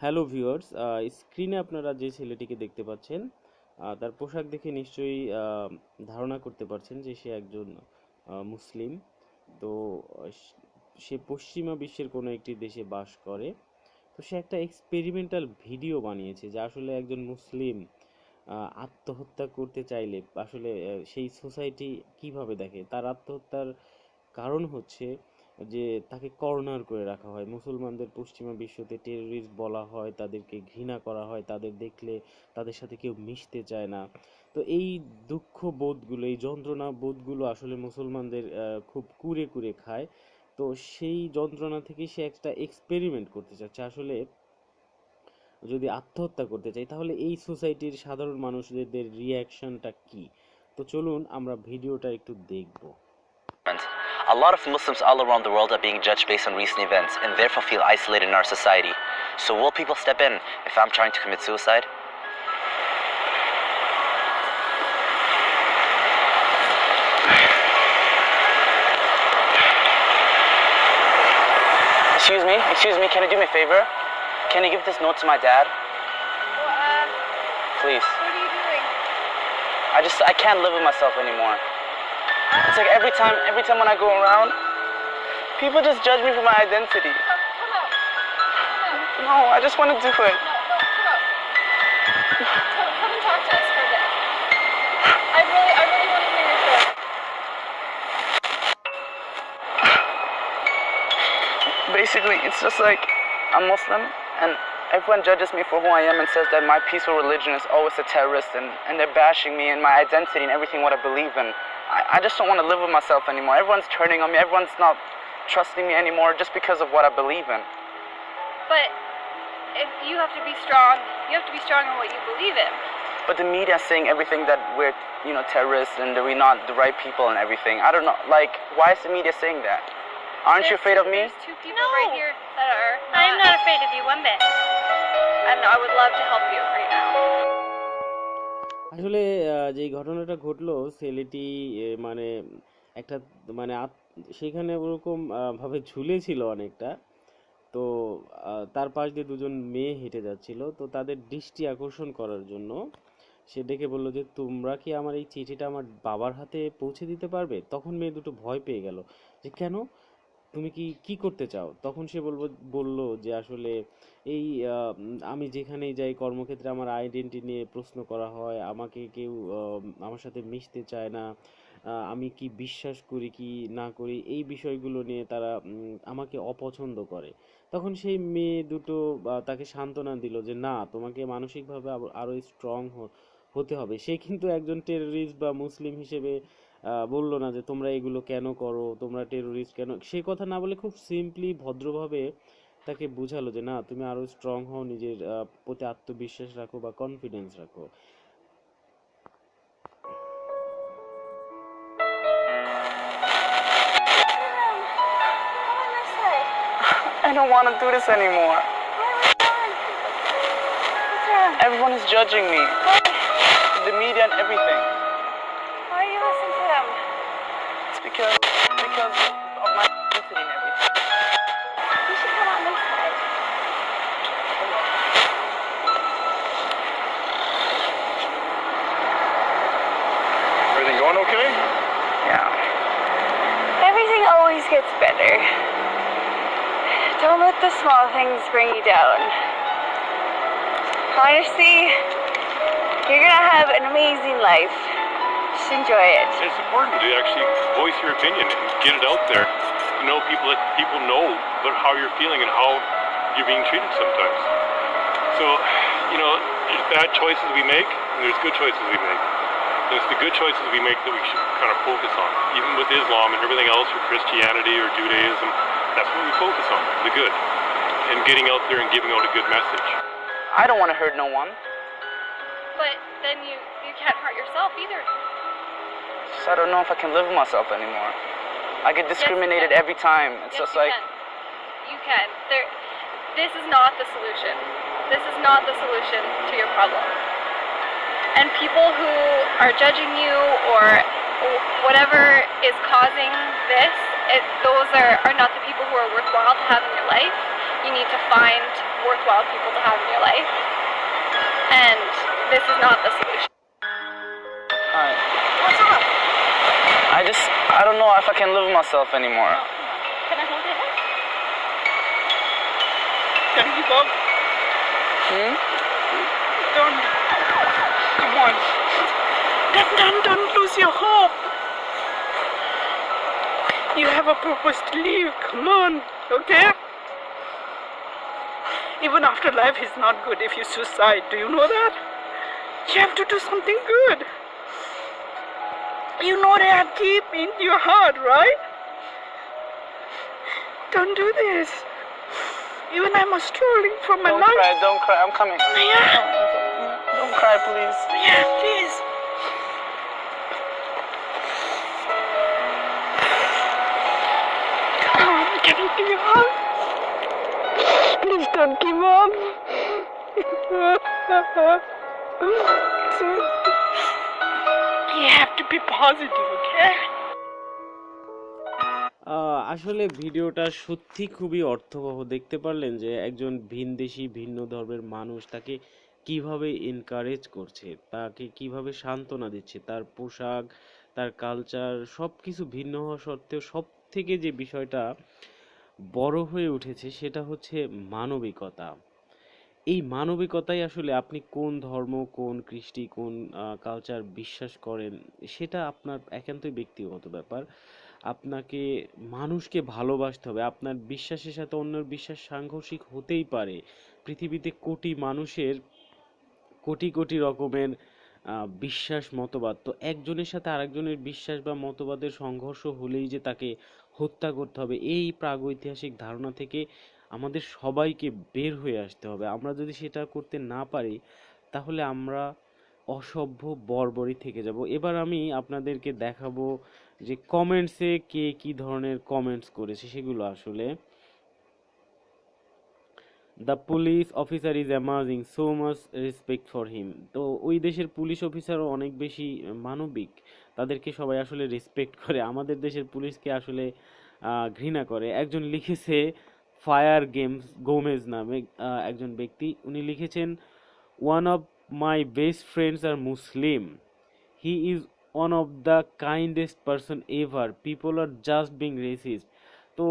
Hello viewers স্ক্রিনে আপনারা যে ছেলেটিকে দেখতে পাচ্ছেন তার পোশাক দেখে নিশ্চয়ই ধারণা করতে পারছেন যে সে একজন মুসলিম। তো সে- পশ্চিমা বিশ্বের কোনো একটি দেশে বাস করে। তো সে একটা এক্সপেরিমেন্টাল ভিডিও বানিয়েছে যে আসলে একজন মুসলিম আত্মহত্যা করতে চাইলে আসলে সেই সোসাইটি কীভাবে দেখে? তার আত্মহত্যার কারণ হচ্ছে যে তাকে কর্নার করে রাখা হয়। মুসলমানদের পশ্চিমা বিশ্বতে টেররিস্ট বলা হয়, তাদেরকে ঘৃণা করা হয়, তাদের দেখলে তাদের সাথে কেউ মিশতে চায় না। তো এই দুঃখ বোধগুলো, এই যন্ত্রণা বোধগুলো আসলে মুসলমানদের খুব কুরে কুরে খায়। তো সেই যন্ত্রণা থেকে সে একটা এক্সপেরিমেন্ট করতে চাচ্ছে। আসলে যদি আত্মহত্যা করতে চাই তাহলে এই সোসাইটির সাধারণ মানুষদের রিয়াকশনটা কি? তো চলুন আমরা ভিডিওটা একটু দেখব। A lot of Muslims all around the world are being judged based on recent events and therefore feel isolated in our society. So, will people step in if I'm trying to commit suicide? Excuse me, excuse me, can you do me a favor? Can you give this note to my dad? What, uh, Please. what are you doing? I just I can't live with myself anymore. It's like every time every time when I go around, people just judge me for my identity. No, I just want to do it. No, no, come out. Come, come and talk to us for a bit. I really, I really want to hear your story. Basically, it's just like I'm Muslim and everyone judges me for who I am and says that my peaceful religion is always a terrorist and, and they're bashing me and my identity and everything what I believe in. I, I just don't want to live with myself anymore. Everyone's turning on me, everyone's not trusting me anymore just because of what I believe in. But if you have to be strong, you have to be strong in what you believe in. But the media is saying everything that we're, you know, terrorists and that we're not the right people and everything. I don't know. Like, why is the media saying that? Aren't you afraid two- of me? There's two people right here that are. I'm not afraid of you one bit. And I would love to help you right now. আসলে যে ঘটনাটা ঘটলো, ছেলেটি মানে একটা মানে সেখানে ওরকম ভাবে ঝুলেছিল অনেকটা। তো তার পাশ দিয়ে দুজন মেয়ে হেঁটে যাচ্ছিল। তো তাদের দৃষ্টি আকর্ষণ করার জন্য সে ডেকে বলল যে, তোমরা কি আমার এই চিঠিটা আমার বাবার হাতে পৌঁছে দিতে পারবে? তখন মেয়ে দুটো ভয় পেয়ে গেল। যে, কেন? তুমি কি কি করতে চাও? তখন সে বলব, বলল যে আসলে এই আমি যেখানেই যাই কর্মক্ষেত্রে আমার আইডেন্টিটি নিয়ে প্রশ্ন করা হয়, আমাকে কেউ আমার সাথে মিশতে চায় না আমি কি বিশ্বাস করি কি না করি, এই বিষয়গুলো নিয়ে তারা আমাকে অপছন্দ করে। তখন সেই মেয়ে দুটো তাকে সান্ত্বনা দিল যে না, তোমাকে মানসিকভাবে আব- আরও স্ট্রং হতে হবে। সে কিন্তু একজন টেররিস্ট বা মুসলিম হিসেবে বলল না যে তোমরা এগুলো কেন করো তোমরা টেররিস্ট কেন সে কথা না বলে খুব সিম্পলি ভদ্রভাবে তাকে বোঝালো যে, না, তুমি আরও স্ট্রং হও, নিজের প্রতি আত্মবিশ্বাস রাখো বা কনফিডেন্স রাখো I don't want to do this anymore. Everyone is judging me. The media and everything. Why are you listening to them? It's because because of my identity and everything. You should come on this side. Everything going okay? Yeah. Everything always gets better. Don't let the small things bring you down. Honestly, you're gonna have an amazing life. Just enjoy it. It's important to actually voice your opinion and get it out there. You know, people let people know about how you're feeling and how you're being treated sometimes. So, you know, there's bad choices we make and there's good choices we make. And it's the good choices we make that we should kind of focus on. Even with Islam and everything else, or Christianity or Judaism, that's what we focus on, the good. And getting out there and giving out a good message. I don't want to hurt no one. I don't know if I can live with myself anymore. I get discriminated every time. It's yes, just you like can. You can. There. This is not the solution. This is not the solution to your problem. And people who are judging you or whatever is causing this, it, those are, are not the people who are worthwhile to have in your life. You need to find worthwhile people to have in your life. And this is not the solution. Hi. What's up? I just, I don't know if I can live with myself anymore. Can I hold it? hand? Can you keep up? Hmm? Don't. Come on. Don't, don't, don't lose your hope. You have a purpose to live. Come on, okay? Even after life is not good if you suicide. Do you know that? You have to do something good. You know that deep in your heart, right? Don't do this. Even I'm struggling for my Don't life. cry, don't cry. I'm coming. Yeah. Don't cry, please. Yeah, please. Come on, can you give up? Please don't give up. you to be positive, okay? আসলে ভিডিওটা সত্যি খুবই অর্থবহ দেখতে পারলেন যে একজন ভিনদেশী ভিন্ন ধর্মের মানুষ তাকে কীভাবে এনকারেজ করছে তাকে কীভাবে সান্ত্বনা দিচ্ছে তার পোশাক তার কালচার সব কিছু ভিন্ন হওয়া সত্ত্বেও সব থেকে যে বিষয়টা বড় হয়ে উঠেছে সেটা হচ্ছে মানবিকতা এই মানবিকতাই আসলে আপনি কোন ধর্ম, কোন কৃষ্টি, কোন কালচার বিশ্বাস করেন, সেটা আপনার একান্তই ব্যক্তিগত ব্যাপার। আপনাকে মানুষকে ভালোবাসতে হবে। আপনার বিশ্বাসের সাথে অন্যের বিশ্বাস সাংঘর্ষিক হতেই পারে। পৃথিবীতে কোটি মানুষের কোটি কোটি রকমের বিশ্বাস মতবাদ। তো একজনের সাথে আরেকজনের বিশ্বাস বা মতবাদের সংঘর্ষ হলেই যে তাকে হত্যা করতে হবে, এই প্রাগৈতিহাসিক ধারণা থেকে আমাদের সবাইকে বের হয়ে আসতে হবে। আমরা যদি সেটা করতে না পারি, তাহলে আমরা অসভ্য বর্বরই থেকে যাব। এবার আমি আপনাদেরকে দেখাবো যে কমেন্টসে কে কি ধরনের কমেন্টস করেছে, সেগুলো আসলে। The police officer is amazing so much respect for him তো ওই দেশের পুলিশ অফিসারও অনেক বেশি মানবিক, তাদেরকে সবাই আসলে রেসপেক্ট করে। আমাদের দেশের পুলিশকে আসলে ঘৃণা করে। একজন লিখেছে ফায়ার গেমস, গোমেজ নামে একজন ব্যক্তি। উনি লিখেছেন one of my best friends are Muslim he is one of the kindest person ever people are just being racist তো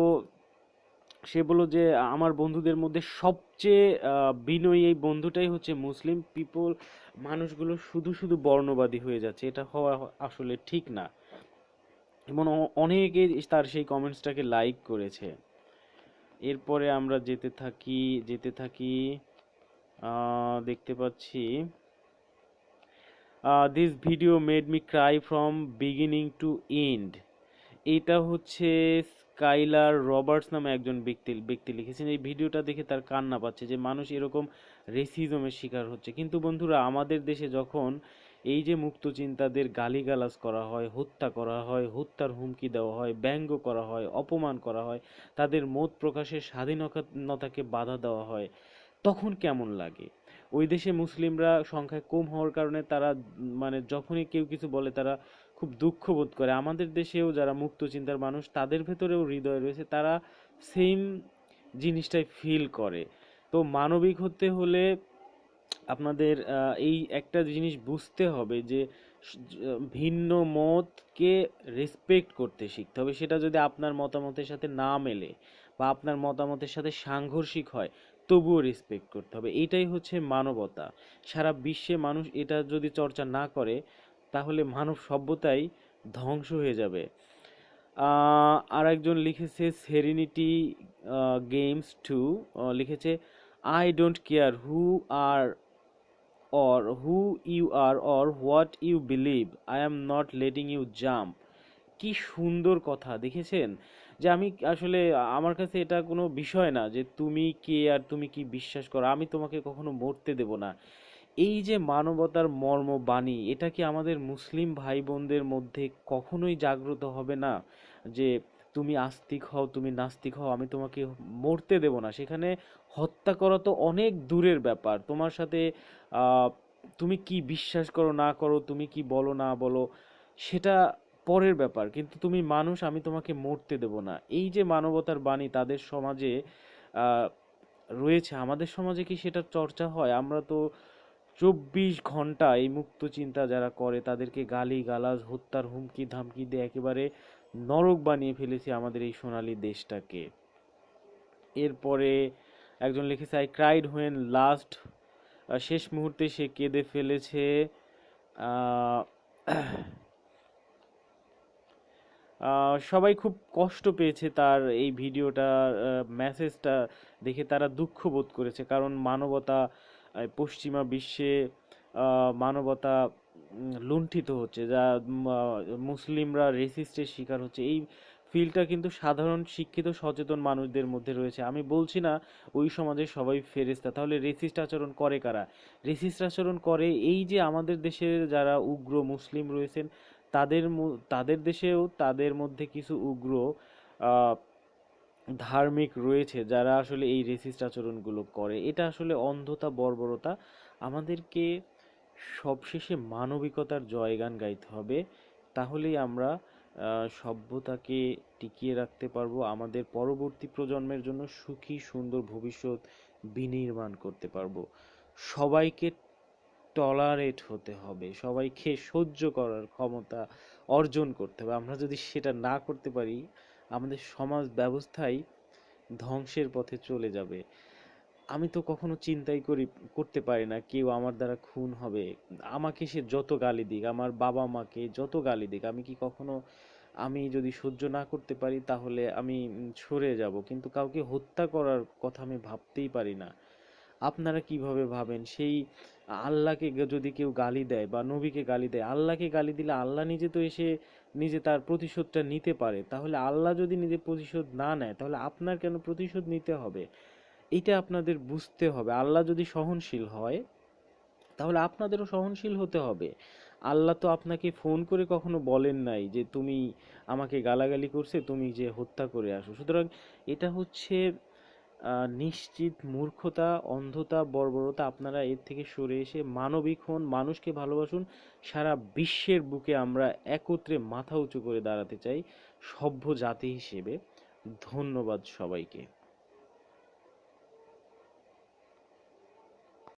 সে বলল যে, আমার বন্ধুদের মধ্যে সবচেয়ে বিনয়ী এই বন্ধুটাই হচ্ছে মুসলিম। পিপল মানুষগুলো শুধু শুধু বর্ণবাদী হয়ে যাচ্ছে। এটা হওয়া আসলে ঠিক না। এবং অনেকে তার সেই কমেন্টসটাকে লাইক করেছে। এরপরে আমরা যেতে থাকি যেতে থাকি দেখতে পাচ্ছি this video made me cry from beginning to end এটা হচ্ছে স্কাইলার রবার্টস নামে একজন ব্যক্তি ব্যক্তি লিখেছেন। এই ভিডিওটা দেখে তার কান্না পাচ্ছে যে মানুষ এরকম রেসিজমের শিকার হচ্ছে। কিন্তু বন্ধুরা, আমাদের দেশে যখন এই যে মুক্ত চিন্তাদের গালিগালাজ করা হয়, হত্যা করা হয়, হত্যার হুমকি দেওয়া হয়, ব্যঙ্গ করা হয়, অপমান করা হয়, তাদের মত প্রকাশের স্বাধীনতাকে বাধা দেওয়া হয়, তখন কেমন লাগে? ওই দেশে মুসলিমরা সংখ্যায় কম হওয়ার কারণে তারা মানে যখনই কেউ কিছু বলে তারা খুব দুঃখ বোধ করে। আমাদের দেশেও যারা মুক্ত চিন্তার মানুষ, তাদের ভেতরেও হৃদয় রয়েছে, তারা সেম জিনিসটাই ফিল করে। তো মানবিক হতে হলে আপনাদের এই একটা জিনিস বুঝতে হবে যে ভিন্ন মতকে রেসপেক্ট করতে শিখতে হবে। সেটা যদি আপনার মতামতের সাথে না মেলে বা আপনার মতামতের সাথে সাংঘর্ষিক হয়, তবুও রেসপেক্ট করতে হবে। এটাই হচ্ছে মানবতা। সারা বিশ্বে মানুষ এটা যদি চর্চা না করে, তাহলে মানব সভ্যতাই ধ্বংস হয়ে যাবে। আর একজন লিখেছে সেরিনিটি গেমস টু লিখেছে I don't care who are or who you are or what you believe i am not letting you jump. কি সুন্দর কথা, দেখেছেন? যে আমি আসলে, আমার কাছে এটা কোনো বিষয় না যে তুমি কে আর তুমি কি বিশ্বাস করো, আমি তোমাকে কখনো মরতে দেব না। এই যে মানবতার মর্ম বাণী এটা কি আমাদের মুসলিম ভাই বোনদের মধ্যে কখনোই জাগ্রত হবে না? যে তুমি আস্তিক হও, তুমি নাস্তিক হও, আমি তোমাকে মরতে দেব না। সেখানে হত্যা করা তো অনেক দূরের ব্যাপার। তোমার সাথে তুমি কি বিশ্বাস করো, না করো, তুমি কি বলো, না বলো? সেটা পরের ব্যাপার। কিন্তু তুমি মানুষ, আমি তোমাকে মরতে দেব না। এই যে মানবতার বাণী তাদের সমাজে রয়েছে, আমাদের সমাজে কি সেটা চর্চা হয়? আমরা তো চব্বিশ ঘণ্টা এই মুক্ত চিন্তা যারা করে, তাদেরকে গালি গালাজ হত্যার হুমকি ধামকি দিয়ে একেবারে নরক বানিয়ে ফেলেছি আমাদের এই সোনালী দেশটাকে। এরপরে একজন লিখেছে আই ক্রাইড হোয়েন লাস্ট শেষ মুহূর্তে সে কেঁদে ফেলেছে। সবাই খুব কষ্ট পেয়েছে তার এই ভিডিওটা মেসেজটা দেখে তারা দুঃখ বোধ করেছে। কারণ মানবতা পশ্চিমা বিশ্বে মানবতা লুণ্ঠিত হচ্ছে, যা মুসলিমরা রেসিস্টের শিকার হচ্ছে। এই ফিলটা কিন্তু সাধারণ শিক্ষিত সচেতন মানুষদের মধ্যে রয়েছে। আমি বলছি না ওই সমাজে সবাই ফেরেস্তা তাহলে রেসিস্ট আচরণ করে কারা? রেসিস্ট আচরণ করে এই যে আমাদের দেশের যারা উগ্র মুসলিম রয়েছেন, তাদের তাদের দেশেও তাদের মধ্যে কিছু উগ্র ধার্মিক রয়েছে যারা আসলে এই রেসিস্ট আচরণগুলো করে। এটা আসলে অন্ধতা, বর্বরতা আমাদেরকে সবশেষে মানবিকতার জয়গান গাইতে হবে, তাহলেই আমরা সভ্যতাকে টিকিয়ে রাখতে পারব, আমাদের পরবর্তী প্রজন্মের জন্য সুখী, সুন্দর ভবিষ্যৎ বিনির্মাণ করতে পারব। সবাইকে টলারেট হতে হবে, সবাইকে সহ্য করার ক্ষমতা অর্জন করতে হবে। আমরা যদি সেটা না করতে পারি, আমাদের সমাজ ব্যবস্থাই ধ্বংসের পথে চলে যাবে। আমি তো কখনো চিন্তাই করি, করতে পারি না কেউ আমার দ্বারা খুন হবে। আমাকে সে যত গালি দিক, আমার বাবা মাকে যত গালি দিক, আমি কি কখনো আমি যদি সহ্য না করতে পারি তাহলে আমি সরে যাব। কিন্তু কাউকে হত্যা করার কথা আমি ভাবতেই পারি না। আপনারা কীভাবে ভাবেন? সেই আল্লাহকে যদি কেউ গালি দেয় বা নবীকে গালি দেয়, আল্লাহকে গালি দিলে আল্লাহ নিজে তো এসে নিজে তার প্রতিশোধটা নিতে পারে। তাহলে আল্লাহ যদি নিজে প্রতিশোধ না নেয়, তাহলে আপনার কেন প্রতিশোধ নিতে হবে? এটা আপনাদের বুঝতে হবে। আল্লাহ যদি সহনশীল হয়, তাহলে আপনাদেরও সহনশীল হতে হবে। আল্লাহ তো আপনাকে ফোন করে কখনো বলেন নাই যে তুমি আমাকে গালাগালি করছে, তুমি যে হত্যা করে আসো। সুতরাং এটা হচ্ছে নিশ্চিত মূর্খতা, অন্ধতা, বর্বরতা আপনারা এর থেকে সরে এসে মানবিক হন, মানুষকে ভালোবাসুন। সারা বিশ্বের বুকে আমরা একত্রে মাথা উঁচু করে দাঁড়াতে চাই সভ্য জাতি হিসেবে। ধন্যবাদ সবাইকে।